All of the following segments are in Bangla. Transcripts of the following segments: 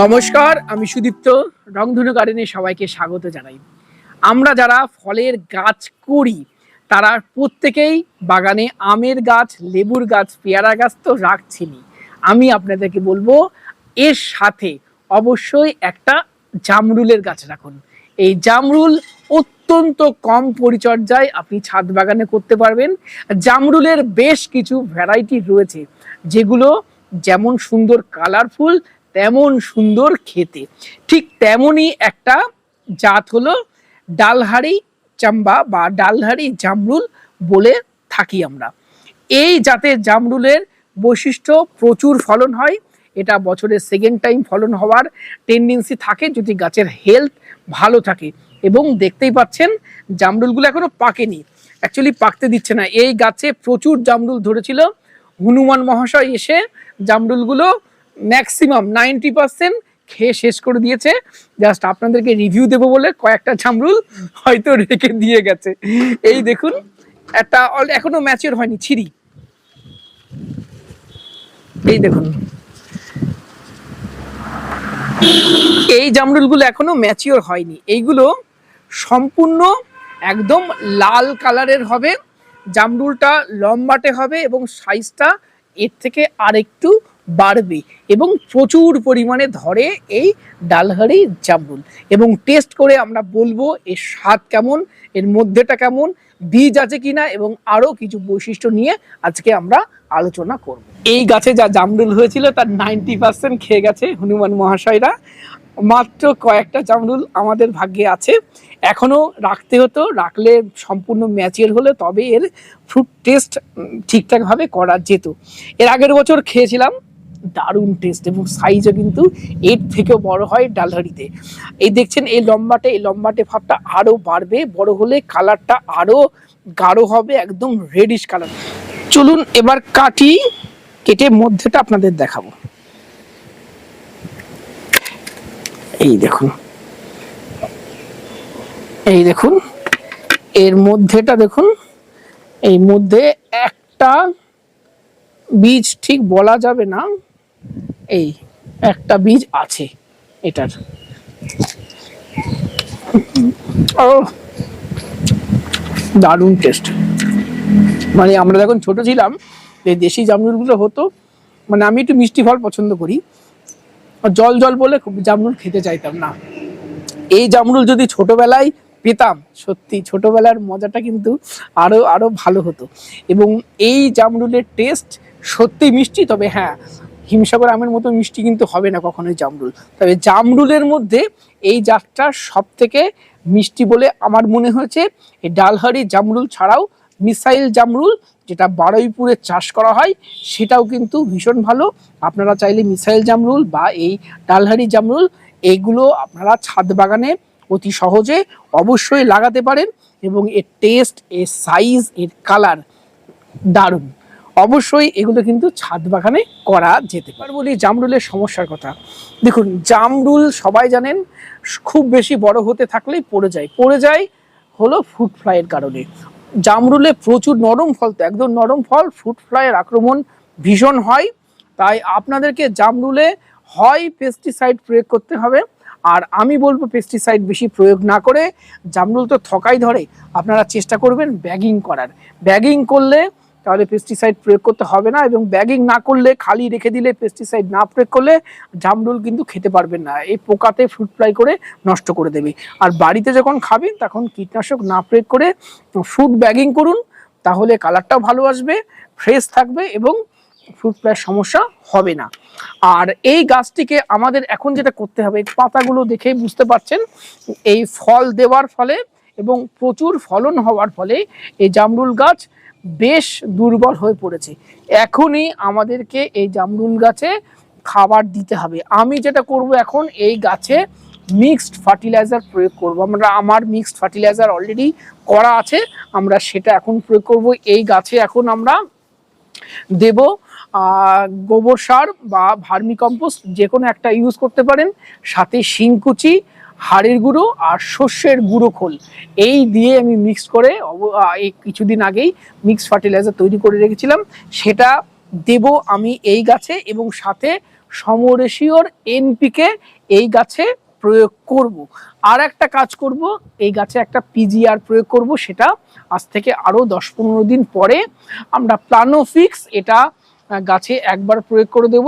নমস্কার, আমি সুদীপ্ত, রংধনু গার্ডেনে সবাইকে স্বাগত জানাই। আমরা যারা ফলের গাছ করি, তারা প্রত্যেকেই বাগানে আমের গাছ, লেবুর গাছ, পেয়ারা গাছ তো রাখছেনই আমি আপনাদেরকে বলব, এর সাথে অবশ্যই একটা জামরুলের গাছ রাখুন। এই জামরুল অত্যন্ত কম পরিচর্যায় আপনি ছাদ বাগানে করতে পারবেন। জামরুলের বেশ কিছু ভ্যারাইটি রয়েছে, যেগুলো যেমন সুন্দর কালারফুল তেমন সুন্দর খেতে। ঠিক তেমনই একটা জাত হলো ডালহারি চাম্বা বা ডালহারি জামরুল বলে থাকি আমরা। এই জাতের জামরুলের বৈশিষ্ট্য প্রচুর ফলন হয়। এটা বছরের সেকেন্ড টাইম ফলন হওয়ার টেন্ডেন্সি থাকে যদি গাছের হেলথ ভালো থাকে। এবং দেখতেই পাচ্ছেন জামরুলগুলো এখনও পাকেনি। অ্যাকচুয়ালি পাকতে দিচ্ছে না। এই গাছে প্রচুর জামরুল ধরেছিল। হনুমান মহাশয় এসে জামরুলগুলো ম্যাক্সিমাম নাইনটি পার্সেন্ট খেয়ে শেষ করে দিয়েছে। জাস্ট আপনাদেরকে রিভিউ দেবো বলে কয়েকটা জামরুল হয়তো রেখে দিয়ে গেছে। এই দেখুন, একটা এখনও ম্যাচিওর হয়নি ছিরি এই দেখুন। এই জামরুলগুলো এখনও ম্যাচিওর হয়নি। এইগুলো সম্পূর্ণ একদম লাল কালারের হবে। জামরুলটা লম্বাটে হবে এবং সাইজটা এর থেকে আরেকটু বাড়বে এবং প্রচুর পরিমাণে ধরে এই ডালহারি জামরুল। এবং টেস্ট করে আমরা বলব এর স্বাদ কেমন, এর মধ্যেটা কেমন, বীজ আছে কিনা এবং আরও কিছু বৈশিষ্ট্য নিয়ে আজকে আমরা আলোচনা করব। এই গাছে যা জামরুল হয়েছিল তার নাইনটি পার্সেন্ট খেয়ে গেছে হনুমান মহাশয়রা। মাত্র কয়েকটা জামরুল আমাদের ভাগ্যে আছে। এখনও রাখতে হতো, রাখলে সম্পূর্ণ ম্যাচিওর হলে তবে এর ফ্রুট টেস্ট ঠিকঠাকভাবে করা যেত। এর আগের বছর খেয়েছিলাম দারুণ টেস্ট এবং সাইজও কিন্তু এর থেকেও বড় হয় ডালহারিতে এই দেখছেন, এই লম্বাটে এই লম্বাটে ভাবটা আরও বাড়বে, বড় হলে কালারটা আরও গাঢ় হবে, একদম রেডিশ কালার চলুন এবার কাটি কেটে মধ্যেটা আপনাদের দেখাবো। এই দেখুন। এই দেখুন, এর মধ্যেটা দেখুন এই মধ্যে একটা বীজ ঠিক বলা যাবে না। এই, একটা বীজ আছে এটার। ও, দারুণ টেস্ট মানে আমরা যখন ছোট ছিলাম, এই দেশি জামরুলগুলো হতো মানে আমি একটু মিষ্টি ফল পছন্দ করি। জল জল বলে জামরুল খেতে চাইতাম না। এই জামরুল যদি ছোটবেলায় পেতাম, সত্যি ছোটবেলার মজাটা কিন্তু আরও আরও ভালো হতো। এবং এই জামরুলের টেস্ট সত্যি মিষ্টি, তবে হ্যাঁ হিমসাগর আমের মতো মিষ্টি কিন্তু হবে না কখনোই জামরুল। তবে জামরুলের মধ্যে এই জাতটা সব থেকে মিষ্টি বলে আমার মনে হয়েছে। এই ডালহারি জামরুল ছাড়াও মিসাইল জামরুল, যেটা বারুইপুরে চাষ করা হয়, সেটাও কিন্তু ভীষণ ভালো। আপনারা চাইলে মিসাইল জামরুল বা এই ডালহারি জামরুল এইগুলো আপনারা ছাদ বাগানে অতি সহজে অবশ্যই লাগাতে পারেন এবং এর টেস্ট এর সাইজ এর কালার দারুণ। অবশ্যই এগুলো কিন্তু ছাদ বাগানে করা যেতে পারে। বলি জামরুলের সমস্যার কথা। দেখুন, জামরুল সবাই জানেন, খুব বেশি বড় হতে থাকলেই পড়ে যায়। পড়ে যায় হলো ফ্রুট ফ্লাইয়ের কারণে। জামরুলে প্রচুর নরম ফল তো, একদম নরম ফল ফ্রুট ফ্লাইয়ের আক্রমণ ভীষণ হয়। তাই আপনাদেরকে জামরুলে হয় পেস্টিসাইড প্রয়োগ করতে হবে। আর আমি বলব পেস্টিসাইড বেশি প্রয়োগ না করে, জামরুল তো থকাই ধরে। আপনারা চেষ্টা করবেন ব্যাগিং করার। ব্যাগিং করলে তাহলে পেস্টিসাইড প্রয়োগ করতে হবে না এবং ব্যাগিং না করলে, খালি রেখে দিলে পেস্টিসাইড না প্রয়োগ করলে জামরুল কিন্তু খেতে পারবেন না। এই পোকাতে ফ্রুট ফ্লাই করে নষ্ট করে দেবে। আর বাড়িতে যখন খাবেন, তখন কীটনাশক না প্রয়োগ করে ফ্রুট ব্যাগিং করুন, তাহলে কালারটাও ভালো আসবে ফ্রেশ থাকবে এবং ফ্রুট ফ্লাইয়ের সমস্যা হবে না। আর এই গাছটিকে আমাদের এখন যেটা করতে হবে পাতাগুলো দেখেই বুঝতে পারছেন, এই ফল দেওয়ার ফলে এবং প্রচুর ফলন হওয়ার ফলে এই জামরুল গাছ বেশ দুর্বল হয়ে পড়েছে। এখনই আমাদেরকে এই জামরুল গাছে খাবার দিতে হবে। আমি যেটা করব এখন, এই গাছে মিক্সড ফার্টিলাইজার প্রয়োগ করব। আমরা, আমার মিক্সড ফার্টিলাইজার অলরেডি করা আছে। আমরা সেটা এখন প্রয়োগ করব। এই গাছে এখন আমরা দেব গোবর সার বা ভার্মিকম্পোস্ট যে কোনো একটা ইউজ করতে পারেন। সাথে শিংকুচি হাড়ের গুঁড়ো আর শস্যের গুঁড়ো খোল। এই দিয়ে আমি মিক্স করে কিছুদিন আগেই মিক্স ফার্টিলাইজার তৈরি করে রেখেছিলাম। সেটা দেব আমি এই গাছে এবং সাথে সমরেশিওর এনপিকে এই গাছে প্রয়োগ করব। আর একটা কাজ করব, এই গাছে একটা পিজিআর প্রয়োগ করব, সেটা আজ থেকে আরও দশ পনেরো দিন পরে আমরা প্লানোফিক্স এটা গাছে একবার প্রয়োগ করে দেব।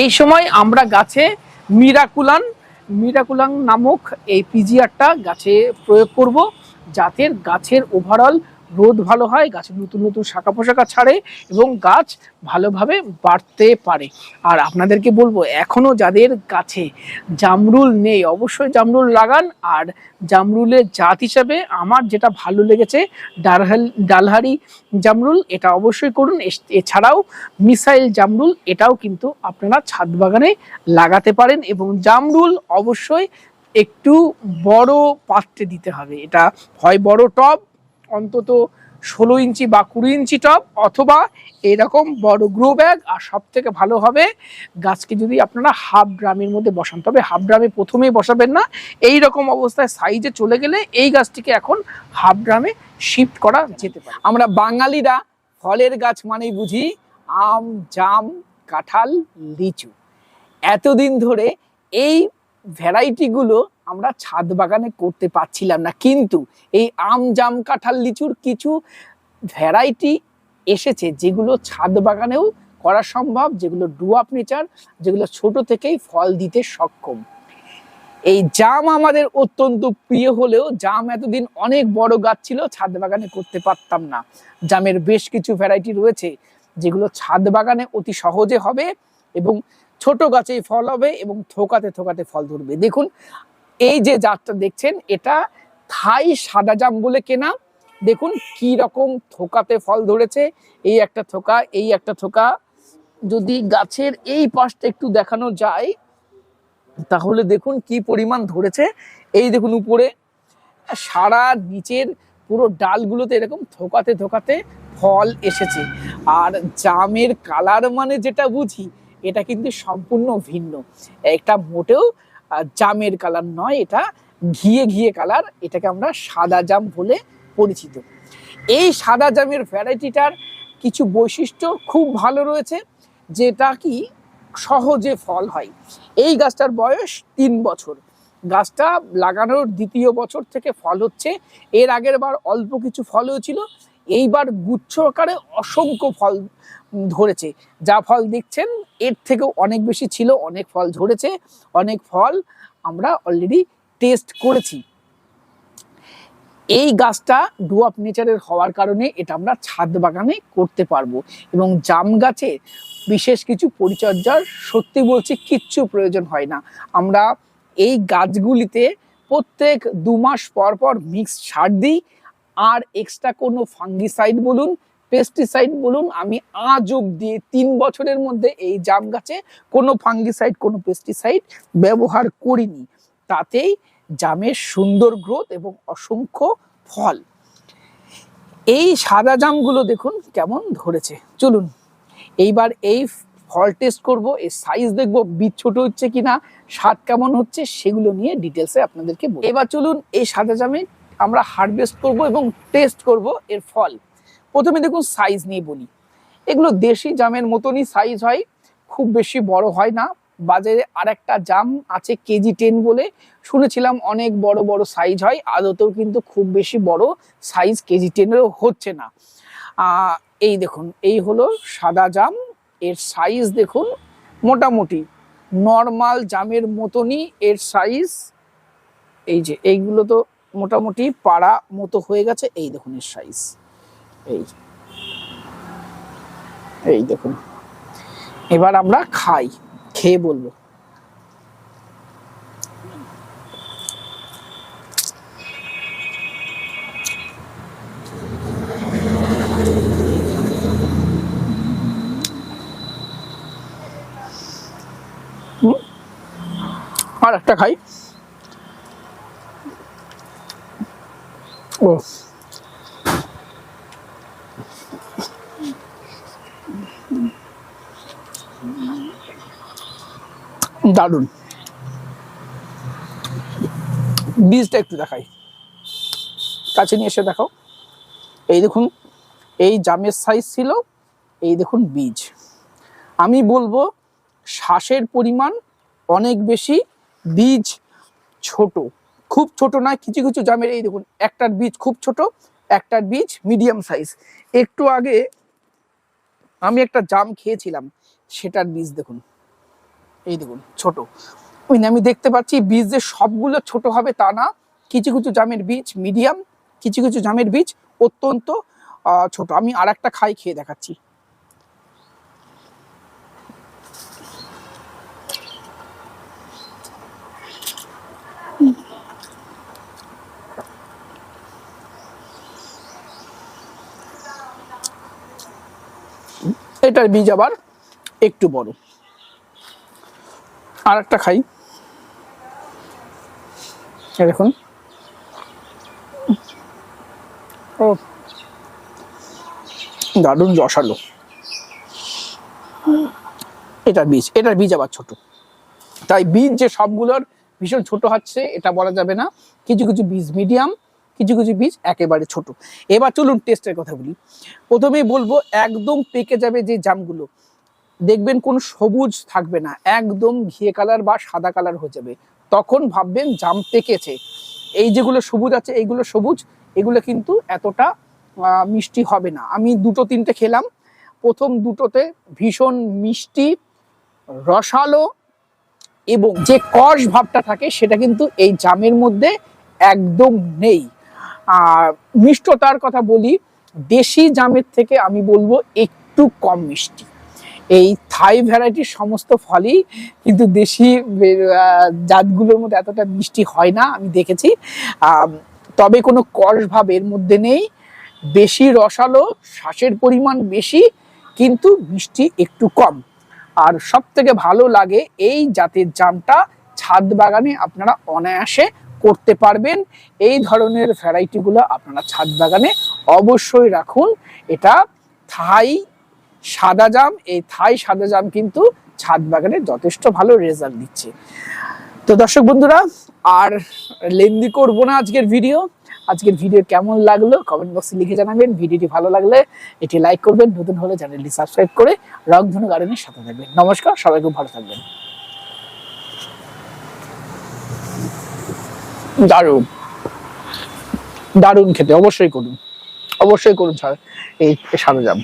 এই সময় আমরা গাছে মিরাকুলান মিরাকুলান নামক এই পিজিআরটা গাছে প্রয়োগ করব। যাতে গাছের ওভারঅল রোদ ভালো হয়, গাছে নতুন নতুন শাখা পোশাকা ছাড়ে এবং গাছ ভালোভাবে বাড়তে পারে। আর আপনাদেরকে বলব, এখনও যাদের কাছে জামরুল নেই, অবশ্যই জামরুল লাগান। আর জামরুলের জাত হিসাবে আমার যেটা ভালো লেগেছে, ডালহাল, ডালহারি জামরুল, এটা অবশ্যই করুন। এছাড়াও মিসাইল জামরুল, এটাও কিন্তু আপনারা ছাদ বাগানে লাগাতে পারেন এবং জামরুল অবশ্যই একটু বড় পাত্রে দিতে হবে। এটা হয় বড় টব অন্তত ষোলো ইঞ্চি বা কুড়ি ইঞ্চি টব অথবা এরকম বড় গ্রো ব্যাগ, আর সব থেকে ভালো হবে গাছকে যদি আপনারা হাফ ড্রামের মধ্যে বসান। তবে হাফ ড্রামে প্রথমেই বসাবেন না। এই রকম অবস্থায় সাইজে চলে গেলে এই গাছটিকে এখন হাফ ড্রামে শিফট করা যেতে পারে। আমরা বাঙালিরা ফলের গাছ মানেই বুঝি আম, জাম, কাঁঠাল, লিচু। এতদিন ধরে এই ভ্যারাইটিগুলো আমরা ছাদ বাগানে করতে পারছিলাম না। কিন্তু এই আম, জাম, কাঁঠাল, লিচুর কিছু ভ্যারাইটি এসেছে যেগুলো ছাদ বাগানেও করা সম্ভব, যেগুলো ডুয়াপ নেচার যেগুলো ছোট থেকেই ফল দিতে সক্ষম। এই জাম আমাদের অত্যন্ত প্রিয় হলেও জাম এতদিন অনেক বড় গাছ ছিল, ছাদ বাগানে করতে পারতাম না। জামের বেশ কিছু ভ্যারাইটি রয়েছে, যেগুলো ছাদ বাগানে অতি সহজে হবে এবং ছোট গাছেই ফল হবে এবং থোকাতে থোকাতে ফল ধরবে। দেখুন, এই যে জাতটা দেখছেন, এটা থাই সাদা জাম বলে কেনা। দেখুন, কি রকম থোকাতে ফল ধরেছে। এই একটা থোকা, এই একটা থোকা। যদি গাছের এই পাশটা একটু দেখানো যায়, তাহলে দেখুন কি পরিমাণ ধরেছে। এই দেখুন উপরে, সারা নিচের পুরো ডালগুলোতে এরকম থোকাতে থোকাতে ফল এসেছে। আর জামের কালার মানে যেটা বুঝি এটা কিন্তু সম্পূর্ণ ভিন্ন। একটা মোটেও জামের কালার নয়, এটা ঘিয়ে ঘিয়ে কালার, এটাকে আমরা সাদা জাম বলে পরিচিত। এই সাদা জামের ভ্যারাইটিটার কিছু বৈশিষ্ট্য খুব ভালো রয়েছে, যেটা কি সহজে ফল হয়। এই গাছটার বয়স তিন বছর। গাছটা লাগানোর দ্বিতীয় বছর থেকে ফল হচ্ছে, এর আগের বার অল্প কিছু ফল হয়েছিল এইবার গুচ্ছ আকারে অসংখ্য ফল ধরেছে। যা ফল দেখছেন, এর থেকেও অনেক বেশি ছিল, অনেক ফল ধরেছে, অনেক ফল আমরা অলরেডি টেস্ট করেছি। এই গাছটা ডুয়াপ নেচারের হওয়ার কারণে এটা আমরা ছাদ বাগানে করতে পারব এবং জাম গাছে বিশেষ কিছু পরিচর্যার সত্যি বলছি কিচ্ছু প্রয়োজন হয় না। আমরা এই গাছগুলিতে প্রত্যেক দু মাস পর পর মিক্স সার দিই আর এক্সট্রা কোনো ফাঙ্গিসাইড বলুন পেস্টিসাইড বলুন, আমি আজ অব্দি তিন বছরের মধ্যে এই জাম গাছে কোনো ফাঙ্গিসাইড কোনো পেস্টিসাইড ব্যবহার করিনি। তাতেই জামের সুন্দর গ্রোথ এবং অসংখ্য ফল। এই সাদা জামগুলো দেখুন কেমন ধরেছে। চলুন, এইবার এই ফল টেস্ট করব এই সাইজ দেখব, বীজ ছোট হচ্ছে কিনা, স্বাদ কেমন হচ্ছে, সেগুলো নিয়ে ডিটেলসে আপনাদেরকে এবার চলুন এই সাদা জামে আমরা হারভেস্ট করব এবং টেস্ট করব এর ফল। প্রথমে দেখুন সাইজ নিয়ে বলি। এগুলো দেশি জামের মতনই সাইজ হয়, খুব বেশি বড় হয় না। বাজারে আরেকটা জাম আছে কেজি টেন বলে, শুনেছিলাম অনেক বড় বড় সাইজ হয়, আদতেও কিন্তু খুব বেশি বড় সাইজ কেজি টেনেরও হচ্ছে না। এই দেখুন, এই হলো সাদা জাম, এর সাইজ দেখুন মোটামুটি। নর্মাল জামের মতনই এর সাইজ এই যে, এইগুলো তো মোটামুটি পাড়া মতো হয়ে গেছে। এই দেখুন এর সাইজ এই এই দেখুন। এবার আমরা খাই, খেয়ে বলব। আর একটা খাই। ও দারুণ। বীজটা একটু দেখাই। কাছে নিয়ে এসে দেখাও। এই দেখুন, এই জামের সাইজ ছিল, এই দেখুন বীজ। আমি বলব, শ্বাসের পরিমাণ অনেক বেশি, বীজ ছোট। খুব ছোট নয় কিছু কিছু জামের, এই দেখুন, একটার বীজ খুব ছোট, একটার বীজ মিডিয়াম সাইজ একটু আগে আমি একটা জাম খেয়েছিলাম, সেটার বীজ দেখুন, এই দেখুন, ছোট। ওই আমি দেখতে পাচ্ছি বীজ যে সবগুলো ছোট হবে তা না, কিছু কিছু জামের বীজ মিডিয়াম কিছু কিছু জামের বীজ অত্যন্ত ছোট। আমি আর একটা খাই খেয়ে দেখাচ্ছি। এটার বীজ আবার একটু বড়। আর একটা খাই দেখুন। ও। দারুণ রসালো। এটার বীজ এটার বীজ আবার ছোট। তাই বীজ যে সবগুলোর ভীষণ ছোট হচ্ছে, এটা বলা যাবে না। কিছু কিছু বীজ মিডিয়াম কিছু কিছু বীজ একেবারে ছোট। এবার চলুন টেস্টের কথা বলি। প্রথমেই বলব, একদম পেকে যাবে যে জামগুলো, দেখবেন কোনো সবুজ থাকবে না, একদম ঘিয়ে কালার বা সাদা কালার হয়ে যাবে। তখন ভাববেন জাম পেকেছে। এই যেগুলো সবুজ আছে, এইগুলো সবুজ, এগুলো কিন্তু এতটা মিষ্টি হবে না। আমি দুটো তিনটে খেলাম। প্রথম দুটোতে ভীষণ মিষ্টি, রসালো এবং যে কষ ভাবটা থাকে সেটা কিন্তু এই জামের মধ্যে একদম নেই। মিষ্টতার কথা বলি, দেশি জামের থেকে আমি বলব একটু কম মিষ্টি। এই থাই ভ্যারাইটির সমস্ত ফলই কিন্তু দেশি জাতগুলোর মধ্যে এতটা মিষ্টি হয় না, আমি দেখেছি। তবে কোনো কষ ভাব এর মধ্যে নেই। বেশি রসালো, শ্বাসের পরিমাণ বেশি, কিন্তু মিষ্টি একটু কম। আর সব থেকে ভালো লাগে এই জাতের জামটা, ছাদ বাগানে আপনারা অনায়াসে করতে পারবেন। এই ধরনের ভ্যারাইটিগুলো আপনারা ছাদ বাগানে অবশ্যই রাখুন। এটা থাই সাদা জাম, এই থাই সাদা জাম কিন্তু ছাদ বাগানে যথেষ্ট ভালো রেজাল্ট দিচ্ছে। তো দর্শক বন্ধুরা, আর লেন্দি করব না আজকের ভিডিও। আজকের ভিডিও কেমন লাগল কমেন্ট বক্সে লিখে জানাবেন। ভিডিওটি ভালো লাগলে এটি লাইক করবেন। নতুন হলে চ্যানেলটি সাবস্ক্রাইব করে রংধনু গার্ডেনের সাথে থাকবেন। নমস্কার, সবাই খুব ভালো থাকবেন। দারুণ। দারুণ খেতে অবশ্যই করুন। অবশ্যই করুন স্যার। এই সাদা জাম